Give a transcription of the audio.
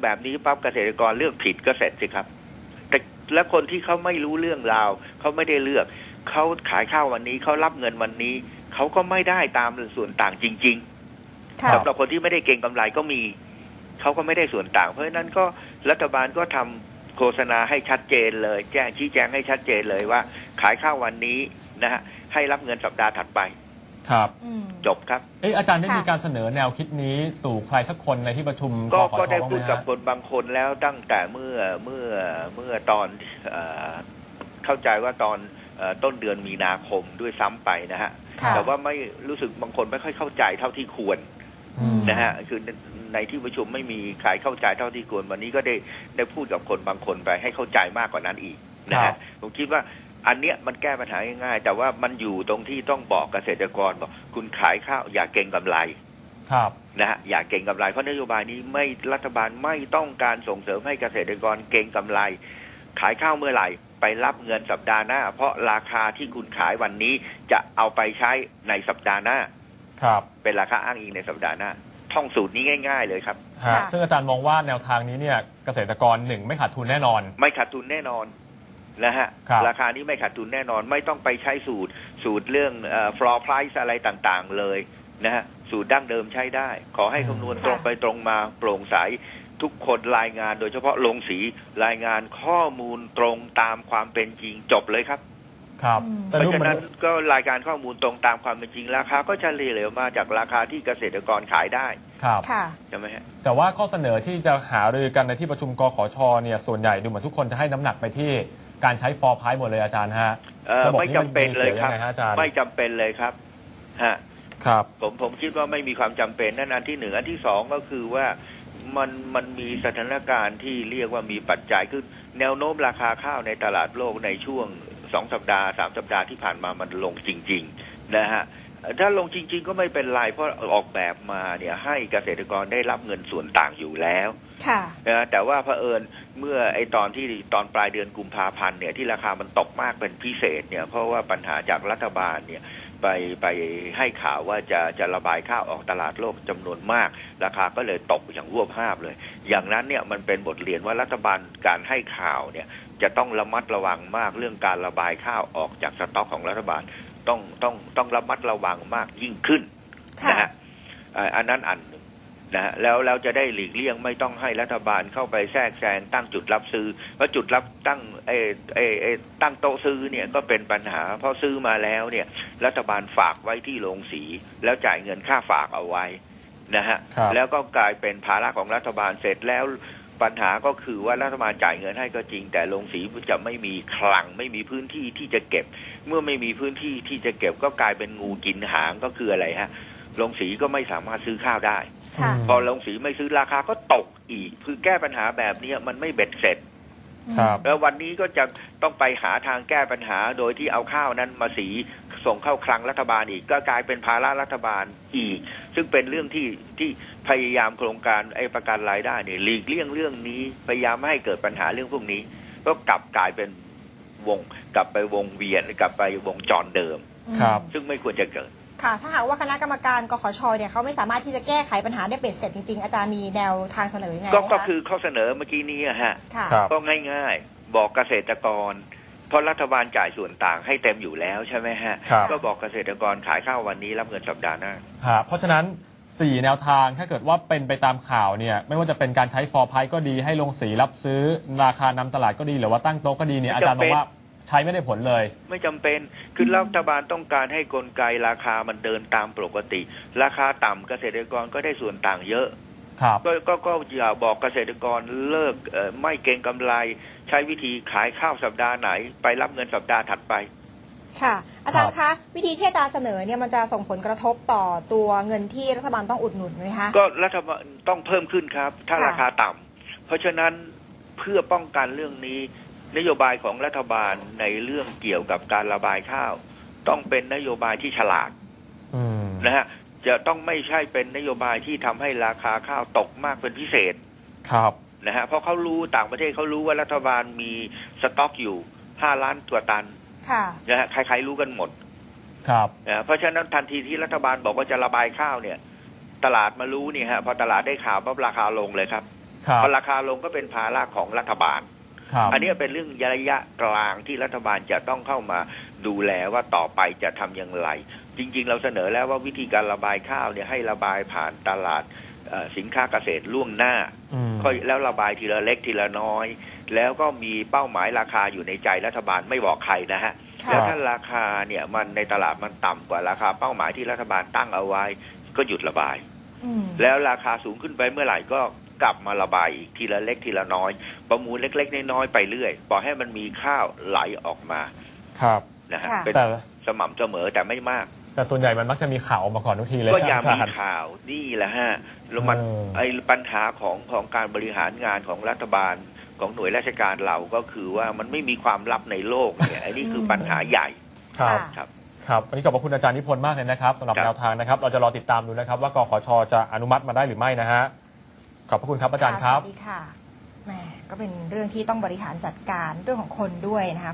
แบบนี้ปั๊บเกษตรกรเลือกผิดก็เสร็จสิครับ แต่และคนที่เขาไม่รู้เรื่องราวเขาไม่ได้เลือกเขาขายข้าววันนี้เขารับเงินวันนี้เขาก็ไม่ได้ตามส่วนต่างจริงค่ะๆสำหรับคนที่ไม่ได้เก่งกำไรก็มีเขาก็ไม่ได้ส่วนต่าง เพราะฉะนั้นก็รัฐบาลก็ทำโฆษณาให้ชัดเจนเลย แจ้งชี้แจงให้ชัดเจนเลยว่า ขายข้าววันนี้นะฮะให้รับเงินสัปดาห์ถัดไป ครับอืมจบครับ เอะอาจารย์ได้ค่ะมีการเสนอแนวคิดนี้สู่ใครสักคนในที่ประชุมก็กขก็ชได้บ้างพูไหดมกับฮะคนบางคนแล้วตั้งแต่เมื่อเมื่อเมื่อตอนเอ่อเข้าใจว่าตอนเอ่อต้นเดือนมีนาคมด้วยซ้ำไปนะฮะค่ะแต่ว่าไม่รู้สึกบางคนไม่ค่อยเข้าใจเท่าที่ควรอืมนะฮะคือในในที่ประชุมไม่มีใครเข้าใจเท่าที่ควรวันนี้ก็ได้ได้พูดกับคนบางคนไปให้เข้าใจมากกว่านั้นอีกนะครัฮะบผมคิดว่า อันเนี้ยมันแก้ปัญหาง่ายๆแต่ว่ามันอยู่ตรงที่ต้องบอกเกษตรกรบอกคุณขายข้าวอย่าเก่งกำไรครับนะฮะอย่าเก่งกำไรเพราะนโยบายนี้ไม่รัฐบาลไม่ต้องการส่งเสริมให้เกษตรกรเก่งกำไร ขายข้าวเมื่อไหร่ไปรับเงินสัปดาห์หน้า เพราะราคาที่คุณขายวันนี้จะเอาไปใช้ในสัปดาห์หน้า ครับ เป็นราคาอ้างอิงในสัปดาห์หน้า ท่องสูตรนี้ง่าย ๆ เลยครับฮะค่ะซึ่งอาจารย์มองว่าแนวทางนี้เนี่ยเกษตรกรหนึ่งไม่ขาดทุนแน่นอน ไม่ขาดทุนแน่นอน นะฮะครับราคานี้ไม่ขาดทุนแน่นอน ไม่ต้องไปใช้สูตรสูตรเรื่องเอ่อ floor price อะไรต่างๆเลยนะฮะสูตรดั้งเดิมใช้ได้ ขอให้คำนวณตรงไปตรงมาโปร่งใสทุกคนรายงานโดยเฉพาะลงสีรายงานข้อมูลตรงตามความเป็นจริงจบเลยครับ ครับอืมแต่เพดูราะเหฉะมือนนั้นก็รายการข้อมูลตรงตามความเป็นจริงราคาก็จะเฉลี่ยมาจากราคาที่เกษตรกรขายได้ครับ ค่ะ ใช่ไหมฮะ แต่ว่าข้อเสนอที่จะหารือกันในที่ประชุมกขชเนี่ยส่วนใหญ่ดูเหมือนทุกคนจะให้น้ำหนักไปที่ การใช้ฟอร์พายหมดเลยอาจารย์ฮะเอ่อระบบไม่จำเป็นเลยครับนี่มันมีเสียยังไงฮะอาจารย์ไม่จำเป็นเลยครับฮะครับผมผมคิดว่าไม่มีความจำเป็นนั่นอันที่หนึ่งอันที่สองก็คือว่ามันมันมีสถานการณ์ที่เรียกว่ามีปัจจัยคือแนวโน้มราคาข้าวในตลาดโลกในช่วงสองสัปดาห์สามสัปดาห์ที่ผ่านมามันลงจริง ๆ นะฮะ ถ้าลงจริง ๆ ก็ไม่เป็นไรเพราะออกแบบมาเนี่ยให้เกษตรกรได้รับเงินส่วนต่างอยู่แล้วค่ะนะแต่ว่าเผอิญเมื่อไอตอนที่ตอนปลายเดือนกุมภาพันธ์เนี่ยที่ราคามันตกมากเป็นพิเศษเนี่ยเพราะว่าปัญหาจากรัฐบาลเนี่ยไปไปให้ข่าวว่าจะจะระบายข้าวออกตลาดโลกจำนวนมาก ราคาก็เลยตกอย่างรวบภาพเลย อย่างนั้นเนี่ยมันเป็นบทเรียนว่ารัฐบาลการให้ข่าวเนี่ยจะต้องระมัดระวังมากเรื่องการระบายข้าวออกจากสต็อกของรัฐบาล ต้องต้องต้องระมัดระวังมากยิ่งขึ้นค่ะนะฮะเอ่ออันนั้นอันหนึ่งนะฮะแล้วเราจะได้หลีกเลี่ยงไม่ต้องให้รัฐบาลเข้าไปแทรกแซงตั้งจุดรับซื้อเพราะจุดรับตั้งเออเออเออตั้งโต๊ะซื้อเนี่ยก็เป็นปัญหาเพราะซื้อมาแล้วเนี่ย รัฐบาลฝากไว้ที่โรงสี แล้วจ่ายเงินค่าฝากเอาไว้นะฮะครับแล้วก็กลายเป็นภาระของรัฐบาลเสร็จแล้ว ปัญหาก็คือว่ารัฐบาลจ่ายเงินให้ก็จริง แต่โรงสีจะไม่มีคลังไม่มีพื้นที่ที่จะเก็บ เมื่อไม่มีพื้นที่ที่จะเก็บก็กลายเป็นงูกินหางก็คืออะไรฮะโรงสีก็ไม่สามารถซื้อข้าวได้ค่ะพอโรงสีไม่ซื้อราคาก็ตกอีก คือแก้ปัญหาแบบนี้มันไม่เบ็ดเสร็จ ครับแล้ววันนี้ก็จะต้องไปหาทางแก้ปัญหาโดยที่เอาข้าวนั้นมาสีส่งเข้าคลังรัฐบาลอีกก็กลายเป็นภาระรัฐบาลอีก ซึ่งเป็นเรื่องที่ที่พยายามโครงการไอ้ประกันรายได้เนี่ยหลีกเลี่ยงเรื่องนี้พยายามไม่ให้เกิดปัญหาเรื่องพวกนี้ ก็กลับกลายเป็นวง กลับไปวงเวียนกลับไปวงจรเดิม ครับ ซึ่งไม่ควรจะเกิด ค่ะถ้าหากว่าคณะกรรมการกขชเนี่ยเขาไม่สามารถที่จะแก้ไขปัญหาได้เบ็ดเสร็จจริงๆ อาจารย์มีแนวทางเสนอยังไงก็ไหมก็คะคือข้อเสนอเมื่อกี้นี้อะฮะค่ะครับ ก็ง่ายๆ บอกเกษตรกร เพราะรัฐบาลจ่ายส่วนต่างให้เต็มอยู่แล้วใช่ไหมฮะ ครับ ก็บอกเกษตรกรขายข้าววันนี้รับเงินสัปดาห์หน้า ฮะเพราะฉะนั้น 4 แนวทางถ้าเกิดว่าเป็นไปตามข่าวเนี่ยไม่ว่าจะเป็นการใช้ฟอร์พายก็ดีให้ลงสีรับซื้อ ราคานำตลาดก็ดีหรือว่าตั้งโต๊ะก็ดีเนี่ยไม่อาจารย์บจำอเป็นกว่า ใช้ไม่ได้ผลเลย ไม่จำเป็นคือรัฐบาลต้องการให้กลไกราคามันเดินตามปกติ ราคาต่ำเกษตรกรก็ได้ส่วนต่างเยอะครับก็ก็ก็อย่าบอกเกษตรกรเลิกเอ่อไม่เก็งกำไร ใช้วิธีขายข้าวสัปดาห์ไหน ไปรับเงินสัปดาห์ถัดไป ค่ะ อาจารย์คะวิธีที่อาจารย์เสนอเนี่ยมันจะส่งผลกระทบต่อตัวเงินที่รัฐบาลต้องอุดหนุนไหมคะก็รัฐบาลต้องเพิ่มขึ้นครับ ถ้าค่ะราคาต่ำเพราะฉะนั้นเพื่อป้องกันเรื่องนี้ นโยบายของรัฐบาลในเรื่องเกี่ยวกับการระบายข้าว ต้องเป็นนโยบายที่ฉลาดอืมนะฮะจะต้องไม่ใช่เป็นนโยบายที่ทำให้ราคาข้าวตกมากเป็นพิเศษ ครับนะฮะเพราะเขารู้ต่างประเทศเขารู้ว่ารัฐบาลมีสต็อกอยู่ห้าล้านตัวตันค่ะนะฮะใครๆรู้กันหมด ครับนะเพราะฉะนั้นทันทีที่รัฐบาลบอกว่าจะระบายข้าวเนี่ย ตลาดมารู้นี่ฮะพอตลาดได้ข่าวปั๊บราคาลงเลยครับครับพอราคาลงก็เป็นภาระของรัฐบาลครับ อันนี้เป็นเรื่องระยะกลางที่รัฐบาลจะต้องเข้ามาดูแลว่าต่อไปจะทำอย่างไร จริง ๆ เราเสนอแล้วว่าวิธีการระบายข้าวเนี่ยให้ระบายผ่านตลาดเอ่อสินค้าเกษตรล่วงหน้าอืมค่อยแล้วระบายทีละเล็กทีละน้อย แล้วก็มีเป้าหมายราคาอยู่ในใจรัฐบาลไม่บอกใครนะฮะค่ะแล้วถ้าราคาเนี่ยมันในตลาดมันต่ำกว่าราคา เป้าหมายที่รัฐบาลตั้งเอาไว้ ก็หยุดระบายอืมแล้วราคาสูงขึ้นไปเมื่อไหร่ก็ กลับมาระบายอีกทีละเล็กทีละน้อย ประมูลเล็ก ๆ น้อยๆไปเรื่อยปล่อยให้มันมีข้าวไหลออกมา ครับนะฮะค่ะเป็นแต่สม่ำเสมอแต่ไม่มาก แต่ส่วนใหญ่มันมักจะมีข่าวออกมาก่อนทุกทีเลยก็อย่าอาจารมีย์ข่าวนี่แหละฮะแล้วมันเออไอ้ปัญหาของของการบริหารงานของรัฐบาลของหน่วยราชการเราก็คือว่ามันไม่มีความลับในโลกเนี่ยไอ้นี่คือปัญหาใหญ่ครับค่ะครับครับวันนี้ขอบพระคุณอาจารย์นิพนธ์มากเลยนะครับสำหรับครับแนวทางนะครับ เราจะรอติดตามดูนะครับ ว่ากขชจะอนุมัติมาได้หรือไม่นะฮะ ขอบพระคุณครับอาจารย์ครับ สวัสดีค่ะแหมก็เป็นเรื่องที่ต้องบริหารจัดการเรื่องของคนด้วยนะคะ